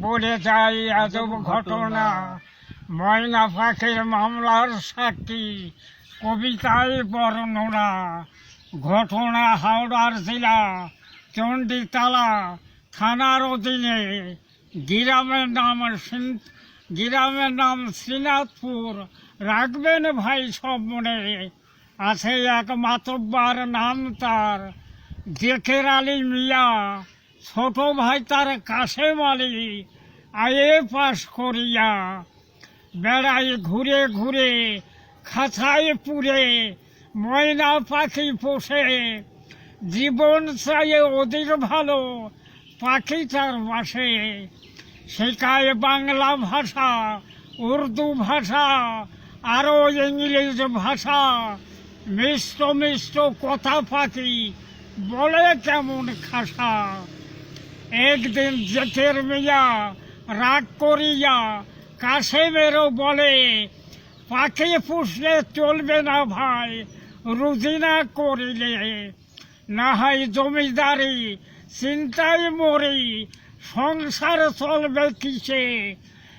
বলে যাই আজব ঘটনা। ময়না পাখির মামলার সাক্ষী কবিতায় বর্ণনা। ঘটনা হাওড়ার জেলা চণ্ডীতলা থানার অধীনে। গ্রামের নাম গ্রামের নাম শ্রীনাথপুর রাখবেন ভাই সব মনে। আছে এক মাতব্বার নাম তার জেকের আলী মিয়া। ছোট ভাই তার কাছে আলী আয়ে পাশ করিয়া বেড়াই ঘুরে ঘুরে খাঁচায় পুরে ময়না পাখি পোষে। জীবন চাইয়ে অধিক ভালো পাখিটার বাসে। শেখায় বাংলা ভাষা, উর্দু ভাষা, আরও ইংলিশ ভাষা। মিষ্ট মিষ্ট কথা পাখি বলে কেমন খাসা? একদিন জেঠের মিয়া রাগ করিয়া কাশেমেরও বলে, পাখি পুষলে চলবে না ভাই, রুজি না করিলে। না জমিদারি, চিন্তায় মরি, সংসার চলবে কিসে?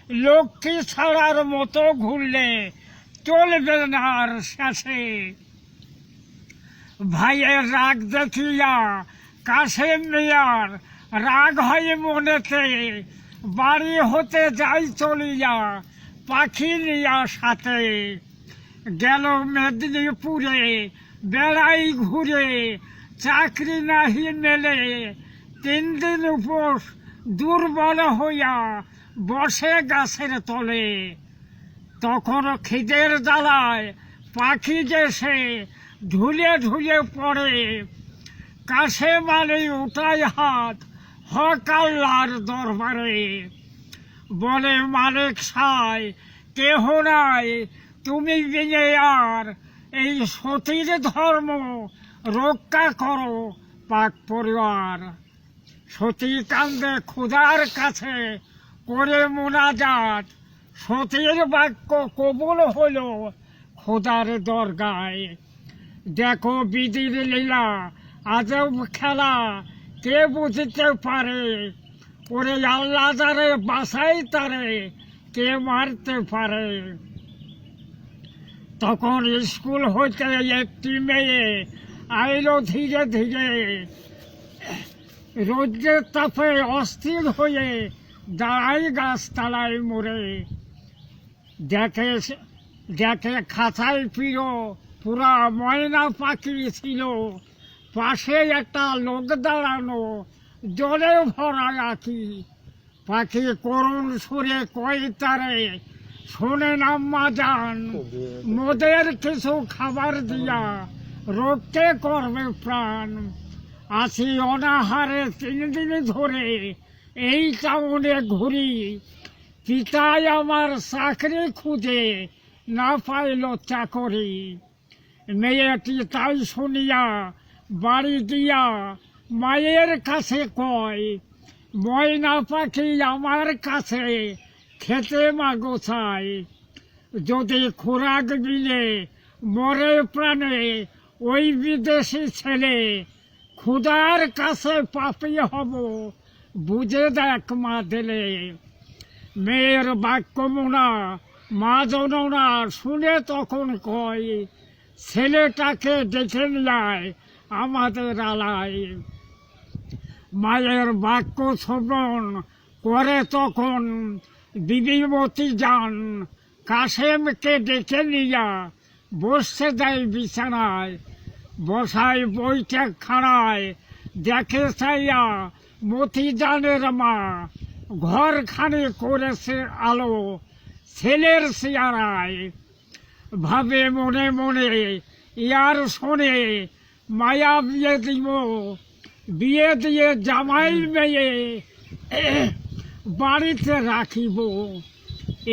লক্ষ্মী ছাড়ার মতো ঘুরলে চলবে না আর শেষে। ভাইয়ের রাগ দেখিয়া কাশেম মিয়ার রাগ হয় মনেতে, বাড়ি হতে যাই চলিয়া পাখি নিয়া সাথে। গেল মেদিনীপুরে, বেড়াই ঘুরে, চাকরি নাহি মেলে। তিন দিন উপোস দুর্বল হইয়া বসে গাছের তলে। তখন খিদের জ্বালায় পাখি সে ঝুলে ঝুলে পড়ে। কাছে মানে উঠায় হাত হক আল্লাহর দরবারে। বলে, মালিক সাই, কেহ নাই, তুমি বিনে আর এই সতীর ধর্ম রক্ষা করো, পাক পরিবার। সতী কান্দে কাছে করে মোনাজাত। সতীর বাক্য কবুল হল খোদার দরগায়। দেখো বিধির লীলা, আজব খেলা কে বুঝতে পারে? ওরে আল্লাহ তারে বাসাই তারে কে মারতে পারে? তখন স্কুল হইতে একটি মেয়ে আইলো ধীরে ধীরে। রৌদ্রের তাপে অস্থির হয়ে দাঁড়াই গাছতলায় মরে দেখে দেখে খাঁচায় পিরো পুরা ময়না পাখি ছিল। পাশে একটা লোক দাঁড়ানো, জলে ভরা আঁকি। পাখি করুণ সুরে কয় তারে, শোনে নাম্মা যান মোদের কিছু খাবার দিয়া রক্ষে করবে প্রাণ। আসি অনাহারে তিন দিন ধরে এই টাউনে ঘুরি। পিতাই আমার চাকরি খুঁজে না পাইল চাকরি। মেয়েটি তাই শুনিয়া বাড়ি দিয়া মায়ের কাছে কয়, ময়না পাখি আমার কাছে খেতে মাগো চাই। যদি খোরাক দিলে মরে প্রাণে ওই বিদেশি ছেলে খুদার কাছে পাপি হব, বুঝে দেখ মা দিলে। মেয়ের বাক্য মোনা মা জননা শুনে তখন কয়, ছেলেটাকে দেখে নিয়ে আমাদের আলায় মায়ের বাক্য শ্রবণ করে তখন বিবিমতি যান। কাশেমকে ডেকে নিয়া বসতে দেয় বিছানায়। বসায় বইটা খাড়ায় দেখে চাইয়া মতি জানের মা ঘরখানে করেছে আলো ছেলের চেয়ারায়। ভাবে মনে মনে ইয়ার শোনে মায়া বিয়ে দিব বিয়ে দিয়ে জামাই মেয়ে বাড়িতে রাখিব।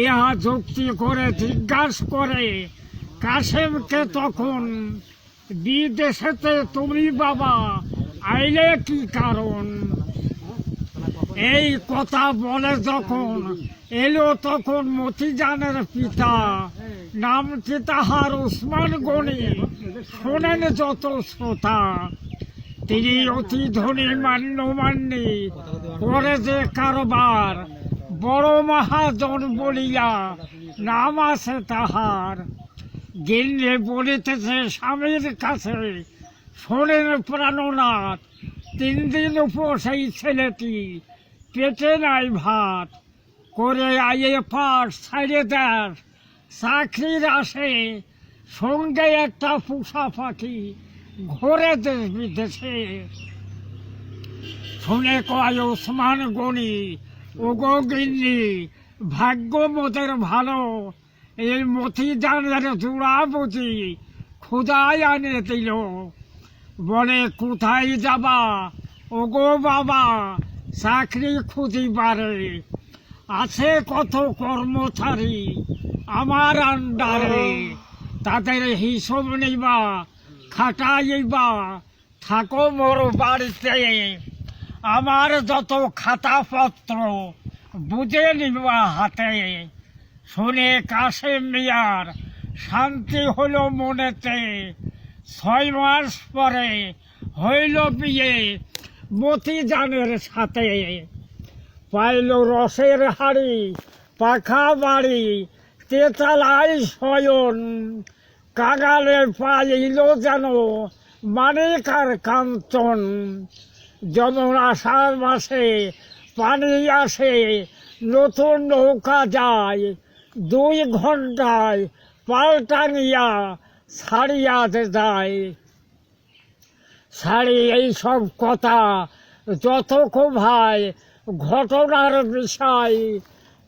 ইহা যুক্তি করে জিজ্ঞাসা করে, কাশেমকে তখন বিদেশেতে তুমি বাবা, আইলে কি কারণ? এই কথা বলে যখন এলো তখন মতিজানের পিতা নামটি তাহার উসমান গনি, শোনেন যত শ্রোতা। তিনি অতি ধনী মান্য মান্যমান্যী। করে যে কারবার, বড় মহাজন বলিয়া, নাম আছে তাহার। গিন্নে বলিতেছে, স্বামীর কাছে শোনেন প্রাণনাথ, তিন দিন উপর সেই ছেলেটি পেটে নাই ভাত, করে আইয়ে পাঠ ছাড়ে দেয়। চাকরির আসে, সঙ্গে একটা পোষা পাখি ঘোরে দেশ বিদেশে। শুনে কয় ওসমান গনি ও গিন্নি, ভাগ্য মোদের ভালো। এই মতি জানের জোড়া বুঝি খুদাই আনে দিল। বলে, কোথায় যাবা? ও গো বাবা, চাকরি খুঁজিবারে আছে কত কর্মচারী আমার আন্ডারে। তাদের হিসাব নিবা খাটাইবা থাকো মোর বাড়িতে। আমার যত খাতাপত্র বুঝে নিবা হাতে। শুনে কাশেম মিয়ার, শান্তি হলো মনেতে। ছয় মাস পরে হইল বিয়ে মতিজানের সাথে। পাইল রসের হাড়ি, পাখা বাড়ি তেতালাই শয়ন? কাগালে পাইল যেন মানিকার কাঞ্চন। যেমন আষাঢ় মাসে পানি আসে, নতুন নৌকা যায়, দুই ঘন্টায় পাল্টা নিয়া ছাড়িয়াতে যায়। ছাড়ি এইসব কথা যতক ভাই ঘটনার বিষয়,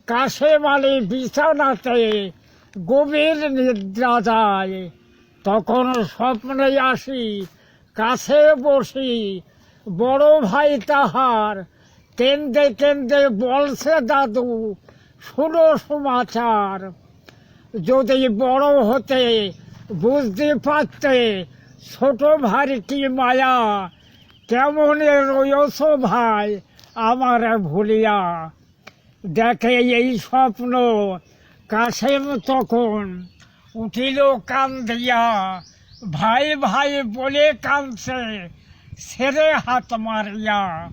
কাশে মালি বিছানাতে গভীর নিদ্রা যায়। তখন স্বপ্নে আসি, কাছে বসি, বড় ভাই তাহার কেন্দে কেন্দে বলছে, দাদু, শুনো সমাচার। যদি বড় হতে বুঝতে পারতে ছোট ভাই কি মায়া, কেমন রয়েছ ভাই? আমার ভুলিয়া। দেখে এই স্বপ্ন কাশেম তখন উঠিল কান্দিয়া। ভাই ভাই বলে কাঁদছে, ছেড়ে হাত মারিয়া।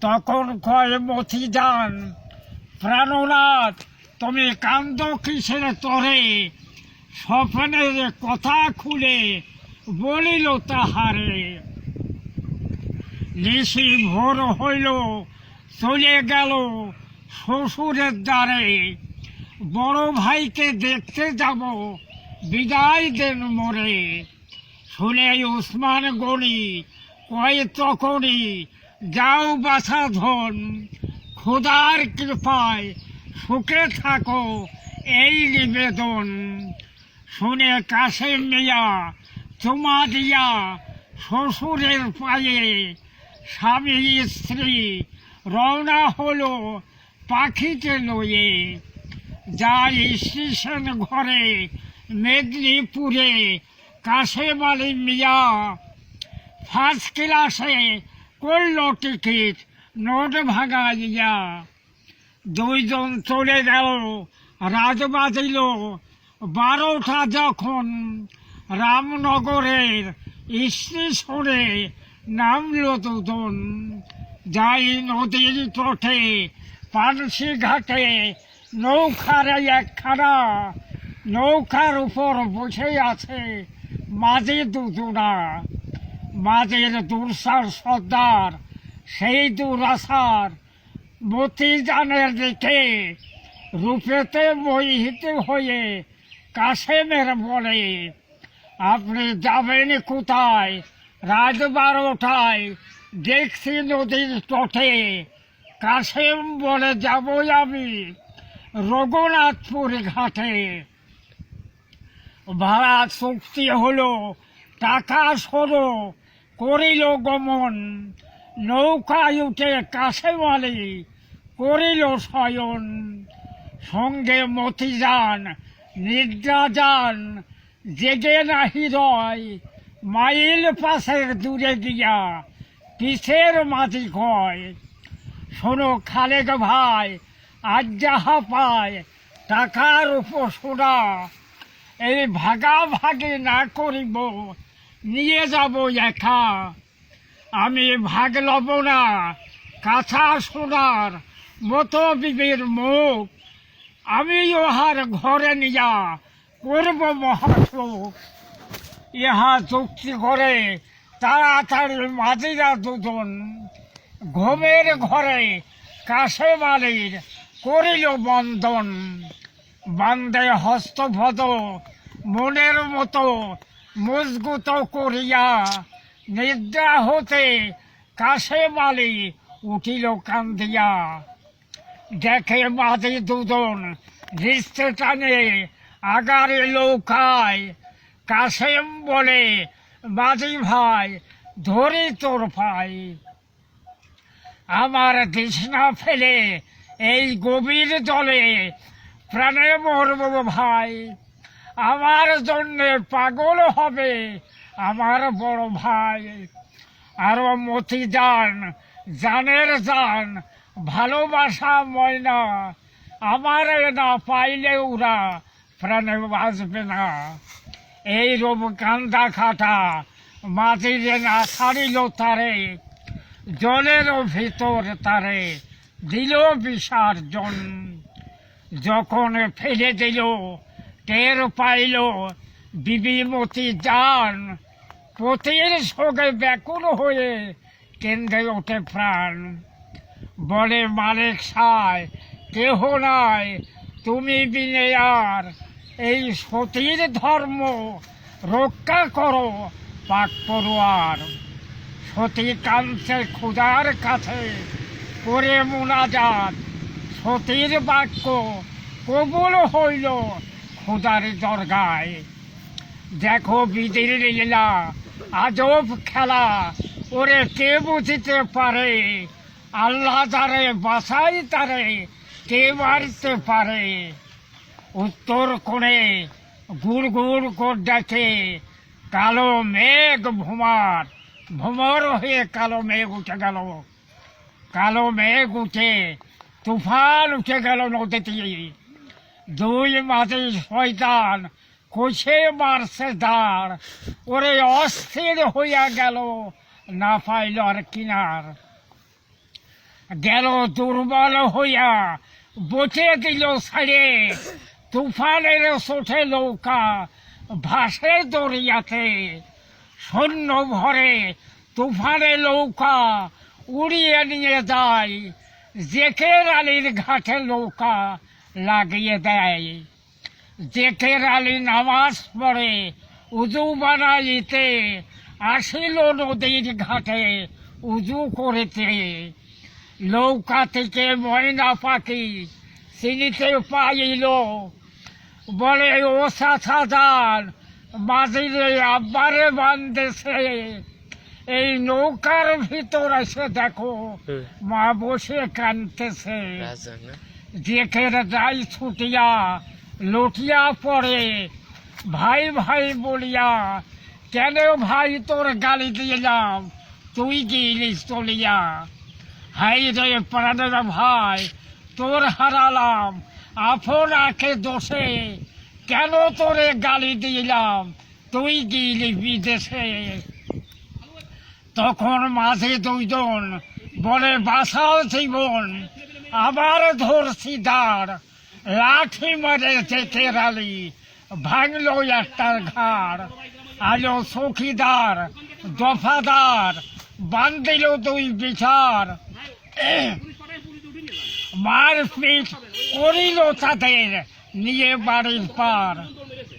তখন কয়, মতি যান প্রাণনাথ, তুমি কান্দ কিসের তরে? স্বপ্নের কথা খুলে বলিল তাহারে। নিশি ভোর হইল, চলে গেল শ্বশুরের দ্বারে। বড় ভাইকে দেখতে যাব, বিদায় দেন মোরে। শুনে উসমান গনি কয়, তখনই যাও বাছা ধন, খোদার কৃপায় সুখে থাকো এই নিবেদন। শুনে কাশেম মিয়া চুমা দিয়া শ্বশুরের পায়ে স্বামী স্ত্রী, রওনা হলো পাখিকে লয়ে যাই স্টেশন ঘরে, মেদিনীপুরে কাশেম আলী মিয়া। ফার্স্ট ক্লাসে করল টিকিট, নোট ভাঙাইয়া। দুইজন চলে গেল, রাত বাজিল। বারোটা যখন রামনগরের স্টেশনে নামল দুজন যাই নদীর তটে, পানসি ঘাটে, নৌকার একখানা, নৌকার উপর বসে আছে মাঝে দুজনা। মাঝের দুরসার সর্দার, সেই দুরাসার মতিজানের দিকে রূপেতে মোহিত হয়ে কাশেমের বলে, আপনি যাবেন কোথায়? রাত বারোটায় দেখছি নদীর তটে। কাশেম বলে যাব আমি রঘুনাথপুর ঘাটে। ভাড়া চুক্তি হলো, টাকা সরো করিল গমন। নৌকায় উঠে কাশেমালি করিল শয়ন। সঙ্গে মতি যান নিদ্রা যান জেগে নাহি রয়। মাইল পাশের দূরে গিয়া পিসের মাটি কয়? শোনো খালেক ভাই, আজ যাহা পায় টাকার উপসুরা এই ভাগাভাগি না করিব, নিয়ে যাব একা। আমি ভাগ লব না, কাঁচা সোনার মতো বিবির মুখ। আমি ওহার ঘরে নিয়া করব মহাশোক। ইহা চুক্তি করে তাড়াতাড়ি মাঝিরা দুজন ঘুমের ঘরে কাশে মালির করিল বন্ধন। বান্দে হস্তভদ মনের মতো মজগুত করিয়া নিদ্রা হতে কাশে মালি উঠিল কান্দিয়া। দেখে মাঝে দুজন রিস্তে টানে আগারে লৌকায় কাশেম বলে, মাঝি ভাই, ধরি তোর ভাই। আমার তৃষ্ণা ফেলে এই গভীর জলে প্রাণে মরব ভাই। আমার জন্যে পাগল হবে আমার বড় ভাই। আরও মতি যান জানের জান, ভালোবাসা ময়না, আমার না পাইলে ওরা প্রাণে বাঁচবে না। এই রূপ কান্দা খাটা, মাটিরে না ছাড়িল তারে, জলের ভিতর তারে দিল বিসর্জন। যখন ফেলে দিল, টের পাইল বিবিমতি যান পতির শোকে ব্যাকুল হয়ে কেন্দ্রে ওঠে প্রাণ। বলে মালিক সায়, কেহ নাই, তুমি বিনে আর এই সতীর ধর্ম রক্ষা করো, পাক পড়ুয়ার। সতী কাঁদছে খুদার কাছে করে মোনাজাত সতীর বাক্য কবুল হইল খুদার দরগায়। দেখো বিদির লীলা, আজব খেলা, ওরে কে বুঝিতে পারে? আল্লাহ তারে বাসাই তারে কে মারতে পারে? উত্তর কোণে গুড় গুড় কর ডাকে, কালো মেঘ ভুমার ভুমর হয়ে কালো মেঘ উঠে গেল। কালো মেঘ উঠে, তুফান উঠে গেল নদীতে। দুই মাঝে শয়তান কুছে মারছে দাঁড় ওরে অস্থির হইয়া গেল না পাইল আর কিনার। গেল দুর্বল হইয়া বসে দিল সাইডে তুফানের সোঠে নৌকা, ভাসে দরিয়াতে। সৈন্য ভরে তুফানে নৌকা উড়িয়ে নিয়ে যায়। জেকের আলীর ঘাটে নৌকা লাগিয়ে দেয়। জেকের আলী নামাজ পড়ে উজু বানাইতে, আসিল নদীর ঘাটে উজু করেতে। নৌকা থেকে ময়না পাখি চিনিতে পাইল বলে ও সাজান মাঝিরে আব্বারে বান্ধেছে এই নৌকার ভিতর এসে দেখো মা বসে কানতেছে জেকের যাই ছুটিয়া লুটিয়া পড়ে। ভাই ভাই বলিয়া কেন ভাই তোর গালি দিলাম? তুই গিলিস চলিয়া হাই রে প্রাণের ভাই তোর হারালাম। আপন আখে দোষে কেন তোরে গালি দিলাম? তুই গিলি বিদেশে। তখন মাঝে দুইজন বলে বাসাও জীবন, আবার ধরছি দাঁড়। লাঠি মারে যেতে রালি ভাঙল একটার ঘাড়। আলো চৌকিদার, দফাদার বান্ধিল দুই বিচার। মারপিট করিল তাদের নিয়ে বাড়ির পার।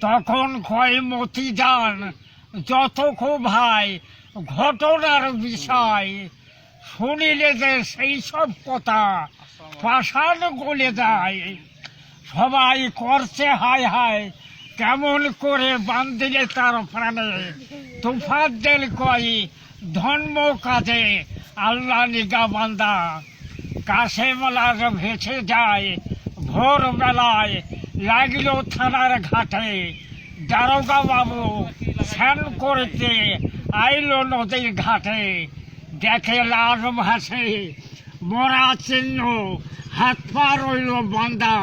তখন ক্ষয় মতি যান, যত খুব ভাই, ঘটনার বিষয়। শুনিলে যে সেই সব কথা পাষাণ গলে যায়। সবাই করছে হায় হায় কেমন করে বান্ধিলে তার প্রাণে। তুফান দেল কয় ধর্ম কাজে আল্লাহ নিগা বান্দা। কাশেমালার ভেসে যায় ভোর বেলায় লাগিল থানার ঘাটে। দারোগা বাবু স্নান করতে আইল নদীর ঘাটে। দেখে লাল ভাসে, মরা চিহ্ন, হাত পা রইল বান্দা।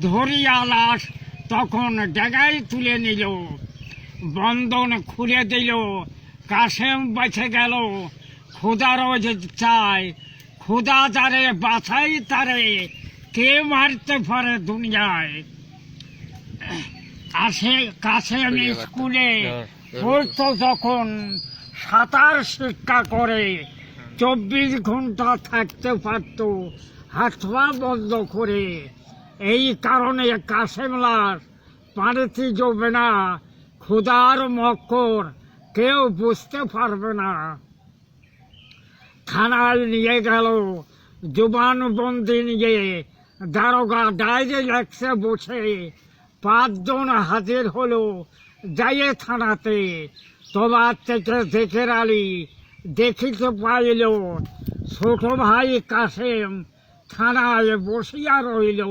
ধরিয়া লাশ তখন ডেগাই তুলে নিল। বন্ধন খুলে দিল, কাশেম বেঁচে গেল। খুদারও যে চায় খোদা যারে বাছাই তারে কে মারতে পারে দুনিয়ায়? আসে কাছে আমি স্কুলে পড়তো যখন সাঁতার শিক্ষা করে চব্বিশ ঘণ্টা থাকতে পারতো হাত পা বন্ধ করে। এই কারণে কাশেমলার পানিতে জমবে না ক্ষুদার মক্কর কেউ বুঝতে পারবে না। থানায় নিয়ে গেল, জুবানবন্দি নিয়ে দারোগা লেখছে বসে। পাঁচজন হাজির হলো যাইয়ে থানাতে। তোমার থেকে দেখের আলী দেখিতে পাইল, ছোট ভাই কাশেম থানায় বসিয়া রইল।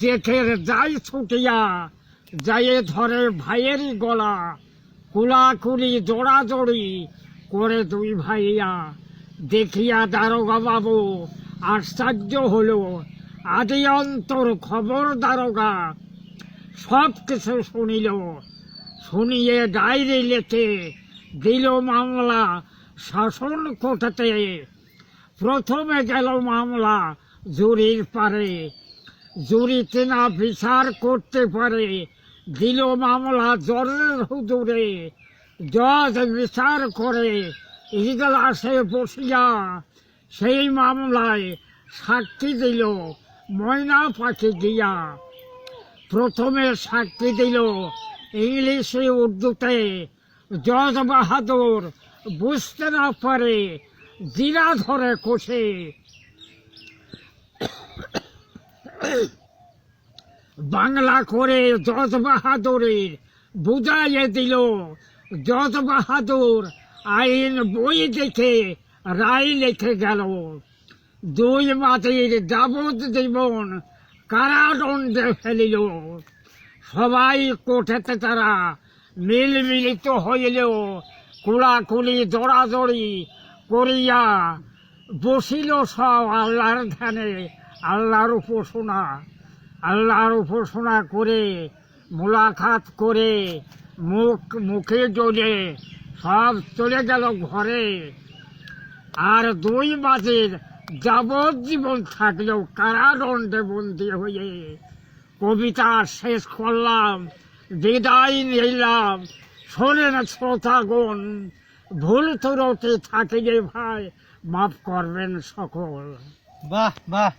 জেঠের যাই ছুটিয়া যাইয়ে ধরে ভাইয়েরই গলা। কুলাকুলি জোড়াজড়ি করে দুই ভাইয়া। দেখিয়া দারোগা বাবু আশ্চর্য হলো। আদি অন্তর খবর দারোগা, সব কিছু শুনিল। শুনিয়ে ডায়েরি লেখে দিল মামলা শাসন কোটাতে প্রথমে গেল মামলা জুরির পারে। জুরিতে না বিচার করতে পারে। দিল মামলা জরের হুজুরে। জজ বিচার করে ইজলাসে বসিয়া, সেই মামলায় সাক্ষী দিল, ময়না পাখি দিয়া। প্রথমে সাক্ষী দিল ইংলিশে, উর্দুতে, জজ বাহাদুর বুঝতে না পারে জিরা ধরে কষে। বাংলা করে জজ বাহাদুরের বুঝাইয়ে দিল, জজ বাহাদুর আইন বই দেখে রায় লিখে গেল। দুই মাটির যাবত জীবন কারাদণ্ডে ফেলিল। সবাই কোঠেতে তারা মিলমিলিত হইল। কুলাকুলি, দৌড়াদৌড়ি করিয়া বসিল সব আল্লাহর ধ্যানে। আল্লাহর উপাসনা আল্লাহর উপাসনা করে মোলাখাত করে, মুখ, মুখে জ্বলে সব চলে গেল ঘরে। আর দুই মাসের যাবজ্জীবন থাকলেও কারাদণ্ডে বন্দী হয়ে কবিতা শেষ করলাম, বিদায় নিলাম। শোনেন শ্রোতাগণ, ভুল ত্রুটি থাকিলে ভাই মাফ করবেন সকল। বাহ বাহ।